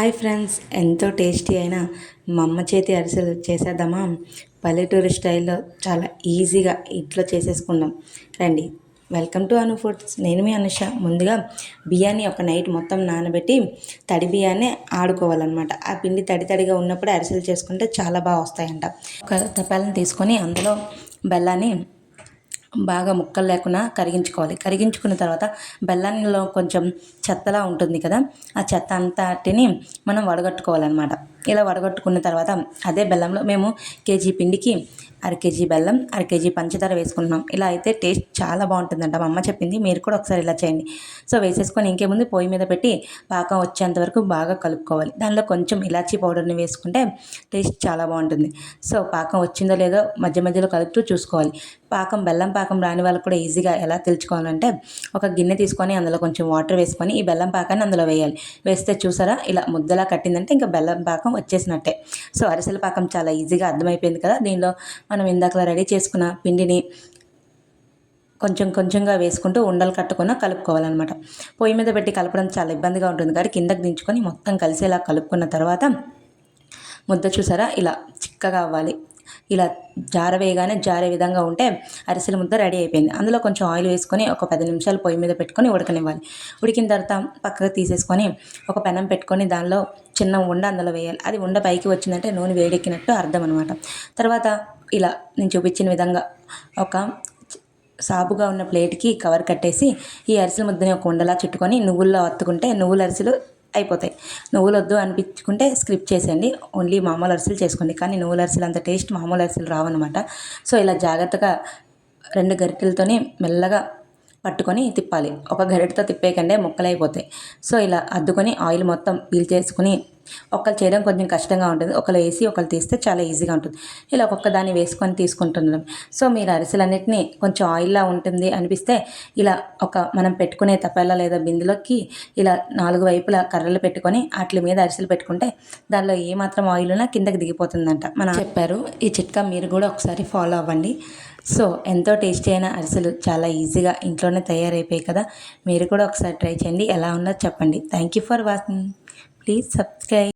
Hi friends ఎంతో tasty అయిన మా అమ్మ చేతి అరిసెలు చేసేద్దామా? పల్లెటూరు స్టైల్లో చాలా ఈజీగా ఇంట్లో చేసేసుకుందాం రండి వెల్కమ్ టు అను ఫుడ్స్. నేను మీ అనుష. ముందుగా బియ్యాన్ని ఒక నైట్ మొత్తం నానబెట్టి తడి బియ్యాన్ని ఆడుకోవాలన్నమాట. ఆ పిండి తడి తడిగా ఉన్నప్పుడు అరిసెలు చేసుకుంటే చాలా బాగా వస్తాయంట. ఒక తపాలను తీసుకొని అందులో బెల్లాన్ని బాగా ముక్కలు లేకుండా కరిగించుకోవాలి. కరిగించుకున్న తర్వాత బెల్లంలో కొంచెం చెత్తలా ఉంటుంది కదా ఆ చెత్త అంతటిని మనం వడగట్టుకోవాలన్నమాట. ఇలా వడగట్టుకున్న తర్వాత అదే బెల్లంలో మేము కేజీ పిండికి అర కేజీ బెల్లం అర కేజీ పంచదార వేసుకుంటున్నాం. ఇలా అయితే టేస్ట్ చాలా బాగుంటుందంట. మా అమ్మ చెప్పింది మీరు కూడా ఒకసారి ఇలా చేయండి. సో వేసేసుకొని ఇంకేముంది పొయ్యి మీద పెట్టి పాకం వచ్చేంత వరకు బాగా కలుపుకోవాలి. దానిలో కొంచెం ఇలాచీ పౌడర్ని వేసుకుంటే టేస్ట్ చాలా బాగుంటుంది. సో పాకం వచ్చిందో లేదో మధ్య మధ్యలో కలుపుతూ చూసుకోవాలి. పాకం బెల్లం పాకం రాని వాళ్ళకు కూడా ఈజీగా ఎలా తెలుసుకోవాలంటే ఒక గిన్నె తీసుకొని అందులో కొంచెం వాటర్ వేసుకొని ఈ బెల్లం పాకాన్ని అందులో వేయాలి. వేస్తే చూసారా ఇలా ముద్దలా కట్టిందంటే ఇంకా బెల్లం పాకం వచ్చేసినట్టే. సో అరిసెల పాకం చాలా ఈజీగా అర్థమైపోయింది కదా. దీనిలో మనం ఇందాకలా రెడీ చేసుకున్న పిండిని కొంచెం కొంచెంగా వేసుకుంటూ ఉండలు కట్టుకున్న కలుపుకోవాలన్నమాట. పొయ్యి మీద పెట్టి కలపడం చాలా ఇబ్బందిగా ఉంటుంది. కాబట్టి కిందకు దించుకొని మొత్తం కలిసేలా కలుపుకున్న తర్వాత ముద్ద చూసారా? ఇలా చిక్కగా అవ్వాలి. ఇలా జారవేయగానే జారే విధంగా ఉంటే అరిసెల ముద్ద రెడీ అయిపోయింది. అందులో కొంచెం ఆయిల్ వేసుకొని ఒక పది నిమిషాలు పొయ్యి మీద పెట్టుకొని ఉడకనివ్వాలి. ఉడికిన తర్వాత పక్కకు తీసేసుకొని ఒక పెనం పెట్టుకొని దానిలో చిన్న ఉండ అందులో వేయాలి. అది ఉండ పైకి వచ్చిందంటే నూనె వేడెక్కినట్టు అర్థం అనమాట తర్వాత ఇలా నేను చూపించిన విధంగా ఒక సాబుగా ఉన్న ప్లేట్కి కవర్ కట్టేసి ఈ అరిసెల ముద్దని ఒక ఉండలా చుట్టుకొని నువ్వుల్లో అత్తుకుంటే నువ్వుల అరిసెలు అయిపోతాయి. నువ్వులు వద్దు అనిపించుకుంటే స్క్రిప్ట్ చేసేయండి. ఓన్లీ మామూలు అరిసెలు చేసుకోండి. కానీ నువ్వుల అరిసెలు అంత టేస్ట్ మామూలు అరిసెలు రావన్నమాట. సో ఇలా జాగ్రత్తగా రెండు గరిటెలతోనే మెల్లగా పట్టుకొని తిప్పాలి. ఒక గరిటతో తిప్పేకంటే ముక్కలైపోతాయి. సో ఇలా అద్దుకొని ఆయిల్ మొత్తం పీల్ చేసుకుని ఒకళ్ళు చేయడం కొంచెం కష్టంగా ఉంటుంది. ఒకళ్ళు వేసి ఒకళ్ళు తీస్తే చాలా ఈజీగా ఉంటుంది. ఇలా ఒక్కొక్క దాన్ని వేసుకొని తీసుకుంటున్నాం సో మీరు అరిసెలన్నిటిని కొంచెం ఆయిల్లా ఉంటుంది అనిపిస్తే ఇలా ఒక మనం పెట్టుకునే తపాల లేదా బిందులోకి ఇలా నాలుగు వైపులా కర్రలు పెట్టుకొని వాటి మీద అరిసెలు పెట్టుకుంటే దానిలో ఏమాత్రం ఆయిల్ ఉన్నా కిందకి దిగిపోతుందంట. మనం చెప్పారు. ఈ చిట్కా మీరు కూడా ఒకసారి ఫాలో అవ్వండి. సో ఎంతో టేస్టీ అయిన అరిసెలు చాలా ఈజీగా ఇంట్లోనే తయారైపోయాయి కదా. మీరు కూడా ఒకసారి ట్రై చేయండి. ఎలా ఉందో చెప్పండి. Thank you for watching. Please subscribe